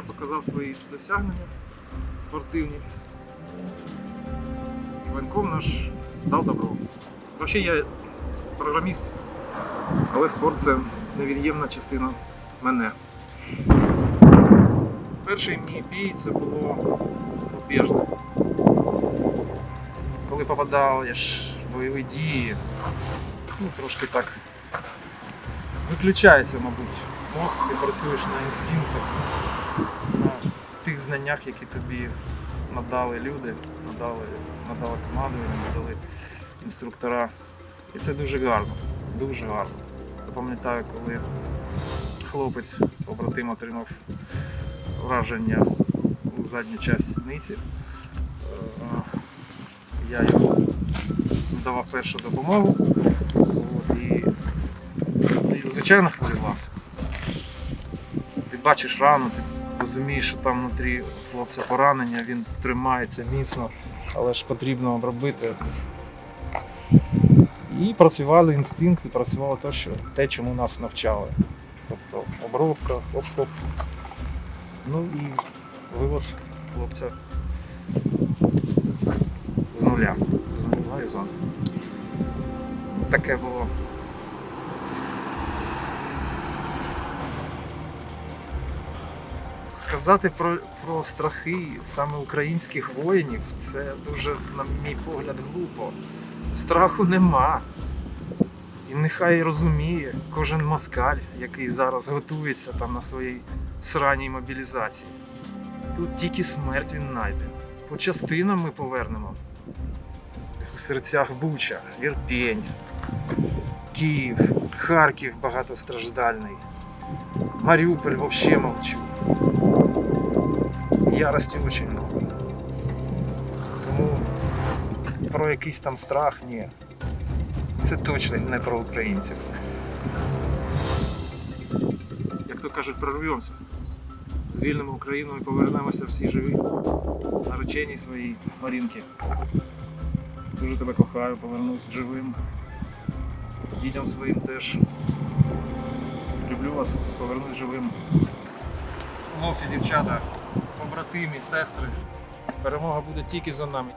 показав свої досягнення спортивні. І воєнком наш дав добро. Взагалі я програміст, але спорт це невід'ємна частина мене. Перший мій бій це було рубежне. Коли попадаєш в бойові дії, ну, трошки так виключається, мабуть, мозк, ти працюєш на інстинктах, на тих знаннях, які тобі надали люди, надали, надала командування, надали інструктора. І це дуже гарно, дуже гарно. Я пам'ятаю, коли хлопець, побратим, отримав враження у задню часть сідниці. Е, Я йому надавав першу допомогу. І звичайно хвилювався. Бачиш рану, ти розумієш, що там внутрі хлопця поранення, він тримається міцно, але ж потрібно обробити. І працювали інстинкти, працювало те, що, те, чому нас навчали. Тобто обробка, оп-оп. Ну і вивод хлопця з нуля, з нульової зони. Таке було. Сказати про, про страхи саме українських воїнів це дуже, на мій погляд, глупо. Страху нема. І нехай розуміє кожен москаль, який зараз готується там на своїй сраній мобілізації. Тут тільки смерть він знайде. По частинам ми повернемо. В серцях Буча, Ірпінь, Київ, Харків багатостраждальний. Маріуполь вообще молчу. Ярості очень много. Тому про якийсь там страх ні. Це точно не про українців. Як то кажуть, прорвемося. Звільнимо Україну і повернемося всі живі. Наречені своїй Марінки. Дуже тебе кохаю, повернусь живим. Дітям своїм теж. Люблю вас, повернусь живим. Хлопці, дівчата, побратимі, сестри. Перемога буде тільки за нами.